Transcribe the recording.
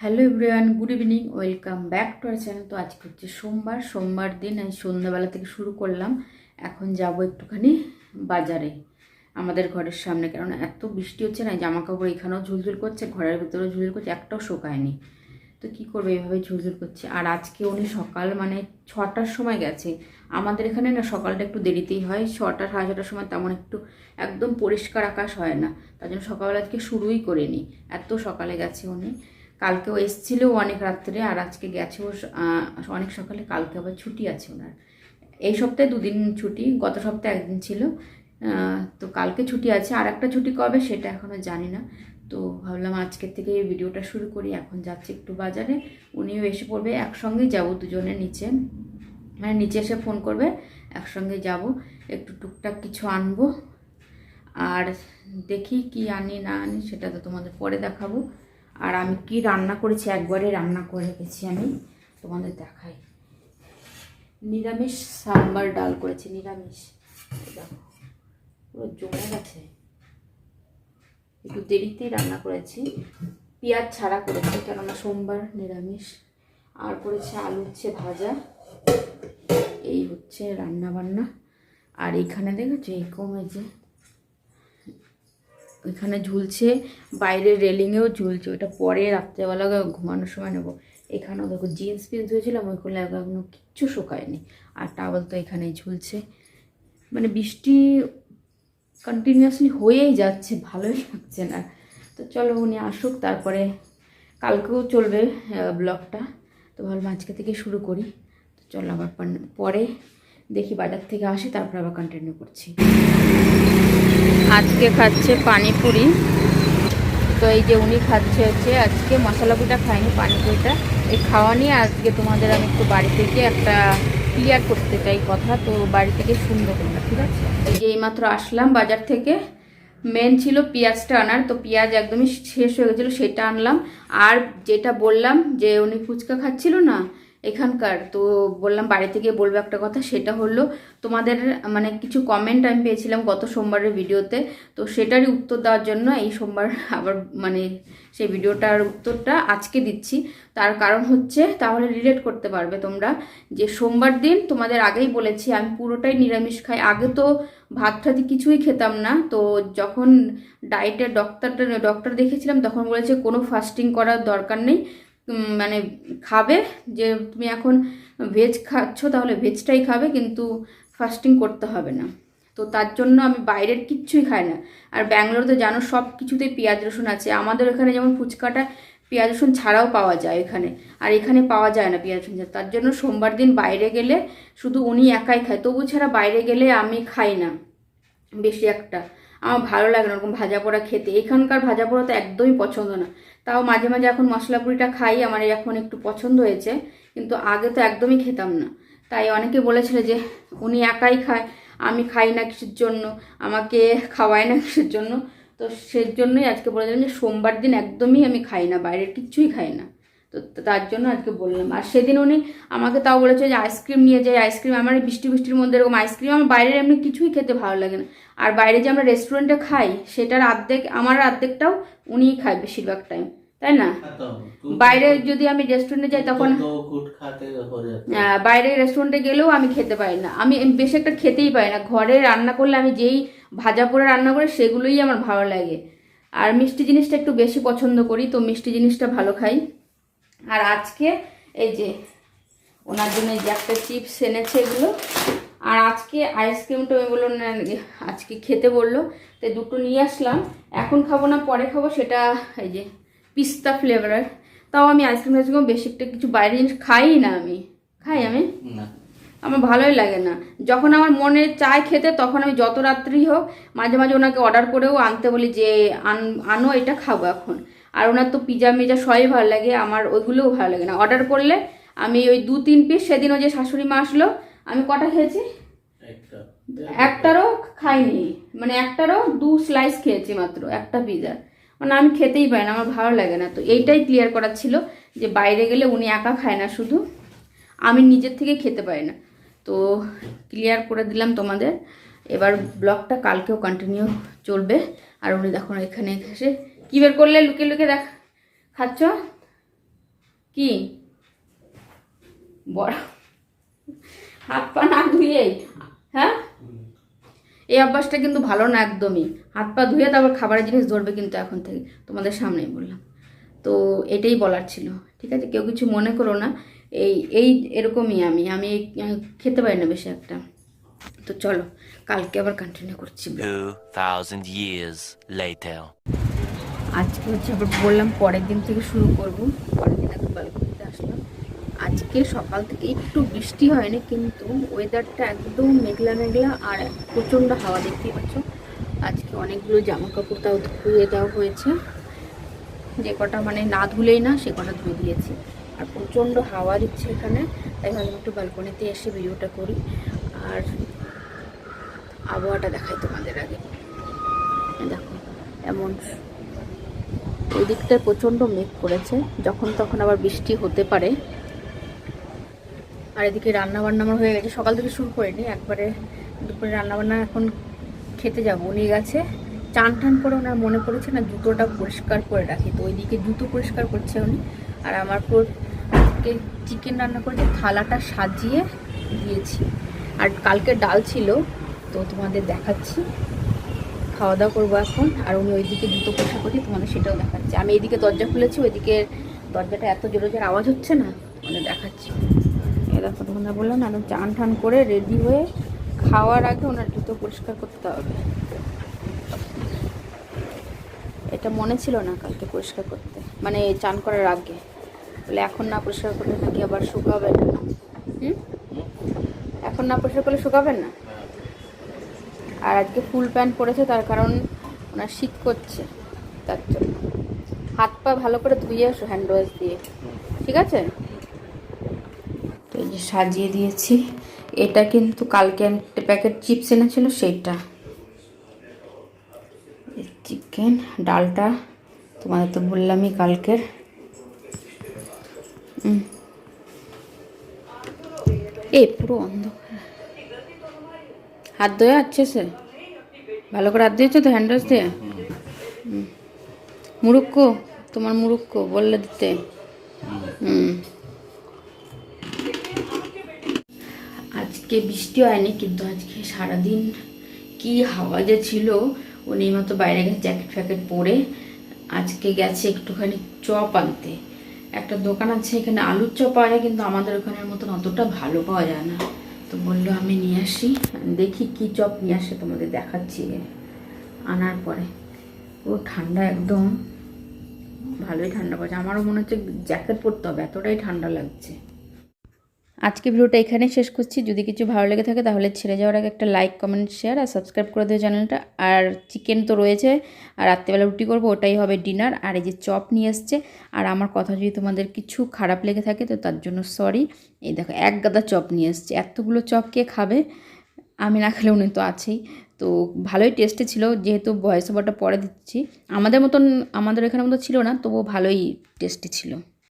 Hello everyone, good evening, welcome back to our channel. তো আজকে হচ্ছে সোমবার সোমবার দিন আমি সন্ধ্যাবেলা থেকে শুরু করলাম। এখন যাব একটুখানি বাজারে, আমাদের ঘরের সামনে। কারণ এত বৃষ্টি হচ্ছে না জামা কাপড় এখানেও ঝুলঝুল করছে, ঘরের ভিতরেও ঝুলঝুল করছে, একটাও শোকায়নি। তো কী করবে এইভাবে ঝুলঝুল করছে। আর আজকে উনি সকাল মানে ছটার সময় গেছে। আমাদের এখানে না সকালটা একটু দেরিতেই হয়, ছটা, সাড়ে ছটার সময় তেমন একটু একদম পরিষ্কার আকাশ হয় না। তার জন্য সকালবেলা আজকে শুরুই করিনি, এত সকালে গেছে উনি। কালকেও এসেছিল অনেক রাত্রে, আর আজকে গেছে ও অনেক সকালে, কালকে আবার ছুটি আছে ওনার। এই সপ্তাহে দুদিন ছুটি, গত সপ্তাহে একদিন ছিল। তো কালকে ছুটি আছে। আর একটা ছুটি কবে সেটা এখনও জানি না। তো ভাবলাম আজকের থেকে ভিডিওটা শুরু করি, এখন যাচ্ছি একটু বাজারে। উনিও এসে পড়বে, একসঙ্গেই যাব দুজনে নিচে। মানে নিচে এসে ফোন করবে, একসঙ্গে যাব, একটু টুকটাক কিছু আনব। আর দেখি কি আনি, না আনি, সেটা তো তোমাদের পরে দেখাবো। আর আমি কি রান্না করেছি? একবারে রান্না করে রেখেছি আমি। তোমাদের দেখাই। নিরামিষ সাম্বার ডাল করেছি, নিরামিষ। দেখো, পুরো জমে গেছে। একটু দেরিতেই রান্না করেছি। পেঁয়াজ ছাড়া করেছি, কেননা সোমবার নিরামিষ। আর করেছে আলু হচ্ছে ভাজা। এই হচ্ছে রান্না বান্না আর এইখানে দেখেছ, এই কমে যে ওইখানে ঝুলছে বাইরের রেলিংয়েও ঝুলছে ওটা পরে রাত্রেবেলা ঘুমানোর সময় নেব। এখানেও দেখো জিন্স ফিন্স হয়েছিলাম ওইগুলো এখনও কিচ্ছু শোকায়নি। আর টাওয়াল তো এখানেই ঝুলছে। মানে বৃষ্টি কন্টিনিউয়াসলি হয়েই যাচ্ছে, ভালোই লাগছে না। তো চলো উনি আসুক, তারপরে কালকেও চলবে ব্লগটা তো ভাবলাম আজকে থেকে শুরু করি। তো চলো আবার পরে দেখি বাজার থেকে আসি, তারপর আবার কন্টিনিউ করছি। আজকে খাচ্ছে পানিপুরি। তো এই যে উনি খাচ্ছে হচ্ছে, আজকে মশলা পুরিটা খাইনি, পানিপুরিটা। এই খাওয়া নিয়ে আজকে তোমাদের আমি একটু বাড়ি থেকে একটা ক্লিয়ার করতে চাই কথা, তো বাড়ি থেকে শুনবে তোমরা, ঠিক আছে? এই যে এইমাত্র আসলাম বাজার থেকে মেন ছিল পেঁয়াজটা আনার, তো পেঁয়াজ একদমই শেষ হয়ে গেছিল, সেটা আনলাম। আর যেটা বললাম যে উনি ফুচকা খাচ্ছিল না এখানকার। তো বললাম, বাড়ি থেকে বলব একটা কথা, সেটা হলো, তোমাদের মানে কিছু কমেন্ট আমি পেয়েছিলাম গত সোমবারের ভিডিওতে, তো সেটারই উত্তর দেওয়ার জন্য এই সোমবার আবার মানে সেই ভিডিওটার উত্তরটা আজকে দিচ্ছি। তার কারণ হচ্ছে, তাহলে রিলেট করতে পারবে তোমরা, যে সোমবার দিন তোমাদের আগেই বলেছি, আমি পুরোটাই নিরামিষ খাই। আগে তো ভাত ঠাতি কিছুই খেতাম না, তো যখন ডায়েটের ডক্টরটা ডক্টর দেখেছিলাম তখন বলেছে কোনো ফাস্টিং করার দরকার নেই। মানে খাবে, যে তুমি এখন ভেজ খাচ্ছ তাহলে ভেজটাই খাবে, কিন্তু ফাস্টিং করতে হবে না। তো তার জন্য আমি বাইরের কিচ্ছুই খাই না। আর ব্যাঙ্গালোরে তো জানো, সব কিছুতেই পেঁয়াজ রসুন আছে। আমাদের এখানে যেমন ফুচকাটা পেঁয়াজ রসুন ছাড়াও পাওয়া যায় এখানে। আর এখানে পাওয়া যায় না পেঁয়াজ রসুন। তার জন্য সোমবার দিন বাইরে গেলে শুধু উনি একাই খায়। তবু ছাড়া বাইরে গেলে আমি খাই না, বেশি একটা। আমার ভালো লাগে না ওরকম ভাজা পোড়া খেতে। এখানকার ভাজা পোড়া তো একদমই পছন্দ না। তাও মাঝে মাঝে এখন মশলা পুরিটা খাই, আমার এখন একটু পছন্দ হয়েছে, কিন্তু আগে তো একদমই খেতাম না। তাই অনেকে বলেছিল যে, উনি একাই খায়, আমি খাই না কিসের জন্য, আমাকে খাওয়ায় না কিসের জন্য। তো সেই জন্যই আজকে বলে দিলাম যে, সোমবার দিন একদমই আমি খাই না, বাইরের কিচ্ছুই খাই না। তো তার জন্য আজকে বললাম। আর সেদিন উনি আমাকে তাও বলেছে যে আইসক্রিম নিয়ে যাই আইসক্রিম আমার বৃষ্টি বৃষ্টির মধ্যে এরকম আইসক্রিম আমার বাইরের এমনি কিছুই খেতে ভালো লাগে না। আর বাইরে যে আমরা রেস্টুরেন্টে খাই সেটার আর্ধেক আমার অর্ধেকটাও উনিই খায় বেশিরভাগ টাইম তাই না? বাইরে যদি আমি রেস্টুরেন্টে যাই তখন বাইরে রেস্টুরেন্টে গেলেও আমি খেতে পারি না। আমি বেশি একটা খেতেই পারি না। ঘরে রান্না করলে আমি যেই ভাজা পোড়া রান্না করে সেগুলোই আমার ভালো লাগে। আর মিষ্টি জিনিসটা একটু বেশি পছন্দ করি তো মিষ্টি জিনিসটা ভালো খাই। আর আজকে এই যে ওনার জন্য এই যে একটা চিপস এনেছে এগুলো আর আজকে আইসক্রিমটা আমি বলল না আজকে খেতে বলল। তো দুটো নিয়ে আসলাম। এখন খাব না পরে খাব সেটা এই যে পিস্তা ফ্লেভারের তাও আমি আইসক্রিম আইসক্রিম বেশি একটা কিছু বাইরের জিনিস খাই না আমি। খাই আমি? আমার ভালোই লাগে না। যখন আমার মনে চায় খেতে তখন আমি যত রাত্রি হোক মাঝে মাঝে ওনাকে অর্ডার করেও আনতে বলি যে আন আনো এটা খাব এখন। আর ওনার তো পিজা মিজা সবই ভালো লাগে আমার ওইগুলোও ভালো লাগে না। অর্ডার করলে আমি ওই দু তিন পিস সেদিনও যে শাশুড়ি মা আসলো আমি কটা খেয়েছি? একটারও খাইনি মানে একটারও দু স্লাইস খেয়েছি মাত্র একটা পিজা মানে আমি খেতেই পারি না আমার ভালো লাগে না। তো এইটাই ক্লিয়ার করার ছিল যে বাইরে গেলে উনি একা খায় না শুধু আমি নিজের থেকে খেতে পারি না। তো ক্লিয়ার করে দিলাম তোমাদের এবার ব্লগটা কালকেও কন্টিনিউ চলবে। আর উনি দেখুন এখানে এসে কী বের করলে? লুকিয়ে লুকিয়ে দেখ। খাচ্ছ? কি? বড়। হাত পা না ধুয়েই হ্যাঁ? এই অভ্যাসটা কিন্তু ভালো না একদমই। হাত পা ধুয়ে তারপর খাবারের জিনিস ধরবে কিন্তু এখন থেকে। তোমাদের সামনেই বললাম। তো এটাই বলার ছিল। ঠিক আছে? কেউ কিছু মনে করো না। এই এই এরকমই আমি। আমি খেতে পারি না বেশি একটা। তো চলো কালকে আবার কন্টিনিউ করছি। 2,000 years later. আজকে হচ্ছে আবার বললাম পরের দিন থেকে শুরু করব। পরের দিন একটু ব্যালকনিতে আসলাম। আজকে সকাল থেকে একটু বৃষ্টি হয়নি, কিন্তু ওয়েদারটা একদম মেঘলা মেঘলা আর প্রচণ্ড হাওয়া দেখতেই পাচ্ছ। আজকে অনেকগুলো জামা কাপড় তাও ধুয়ে দেওয়া হয়েছে। যে কটা মানে না ধুলেই না, সে কটা ধুয়ে দিয়েছি। আর প্রচণ্ড হাওয়া দিচ্ছে এখানে, তাই ভাবলাম একটু ব্যালকনিতে এসে ভিডিওটা করি। আর আবহাওয়াটা দেখাই তোমাদের আগে। দেখো, এমন ওই দিকটায় প্রচণ্ড মেঘ করেছে, যখন তখন আবার বৃষ্টি হতে পারে। আর এদিকে রান্না বান্না আমার হয়ে গেছে। সকাল থেকে শুরু করিনি, একবারে দুপুরে রান্না বান্না এখন খেতে যাব। উনি গেছে চান টান করে ওনার মনে পড়েছে না, জুতোটা পরিষ্কার করে রাখি। তো ওইদিকে জুতো পরিষ্কার করছে উনি। আর আমার পুরো চিকেন রান্না করেছে থালাটা সাজিয়ে দিয়েছি। আর কালকে ডাল ছিল, তো তোমাদের দেখাচ্ছি। খাওয়া দাওয়া করব এখন, আর উনি ওইদিকে জুতো পোষা করছি তোমাদের সেটাও দেখাচ্ছি। আমি এইদিকে দরজা খুলেছি, ওইদিকে দরজাটা এত জোরে জোরে আওয়াজ হচ্ছে না মানে দেখাচ্ছি। এ দেখো তোমরা বললাম একদম চান টান করে রেডি হয়ে খাওয়ার আগে ওনার জুতো পরিষ্কার করতে হবে। এটা মনে ছিল না কালকে পরিষ্কার করতে মানে চান করার আগে। বলে এখন না পরিষ্কার করলে নাকি আবার শুকাবে না। হুম? এখন না পরিষ্কার করলে শুকাবেন না? আর আজকে ফুল প্যান্ট পরেছে, তার কারণ ওনার শীত করছে, তার জন্য। হাত পা ভালো করে ধুয়ে আসো হ্যান্ড ওয়াশ দিয়ে, ঠিক আছে? তো এই যে সাজিয়ে দিয়েছি, এটা কিন্তু কালকে একটা প্যাকেট চিপস এনেছিল, সেইটা। চিকেন ডালটা, তোমাদের তো বললামই কালকের। এ, পুরো অন্ধকার। হাত ধোয়া আছে সে। ভালো করে হাত দিয়েছ তো হ্যান্ড ওয়াশ দিয়ে। মুরুক্ক, তোমার মুরুক্ক, বললে দিতে। হুম। আজকে বৃষ্টি হয়নি, কিন্তু আজকে সারাদিন কি হাওয়া যে ছিল, উনি মতো বাইরে গেছে জ্যাকেট ফ্যাকেট পরে আজকে গেছে একটুখানি চপ আনতে। একটা দোকান আছে, এখানে আলুর চপ পাওয়া যায়, কিন্তু আমাদের ওখানের মতন অতটা ভালো পাওয়া যায় না। তো বলল, আমি নিয়ে আসি। দেখি কি চপ নিয়ে আসে তোমাদের দেখাচ্ছি আনার পরে। পুরো ঠান্ডা একদম, ভালোই ঠান্ডা পড়ছে। আমারও মনে হচ্ছে জ্যাকেট পরতে হবে, এতটাই ঠান্ডা লাগছে। আজকে ভিডিওটা এখানে শেষ করছি। যদি কিছু ভালো লেগে থাকে তাহলে ছেড়ে যাওয়ার আগে একটা লাইক কমেন্ট শেয়ার আর সাবস্ক্রাইব করে দেবে চ্যানেলটা। আর চিকেন তো রয়েছে, আর রাত্রেবেলা রুটি করব, ওটাই হবে ডিনার আর এই যে চপ নিয়ে এসছে, আর আমার কথা যদি তোমাদের কিছু খারাপ লেগে থাকে তো তার জন্য সরি এই দেখো, এক গাদা চপ নিয়ে এসছে। এতগুলো চপ কে খাবে? আমি না খেলে উনি তো আছেই। তো ভালোই টেস্টে ছিল, যেহেতু ভয়েস ওভারটা পরে দিচ্ছি। আমাদের মতন, আমাদের এখানের মতো ছিল না, তবুও ভালোই টেস্টি ছিল।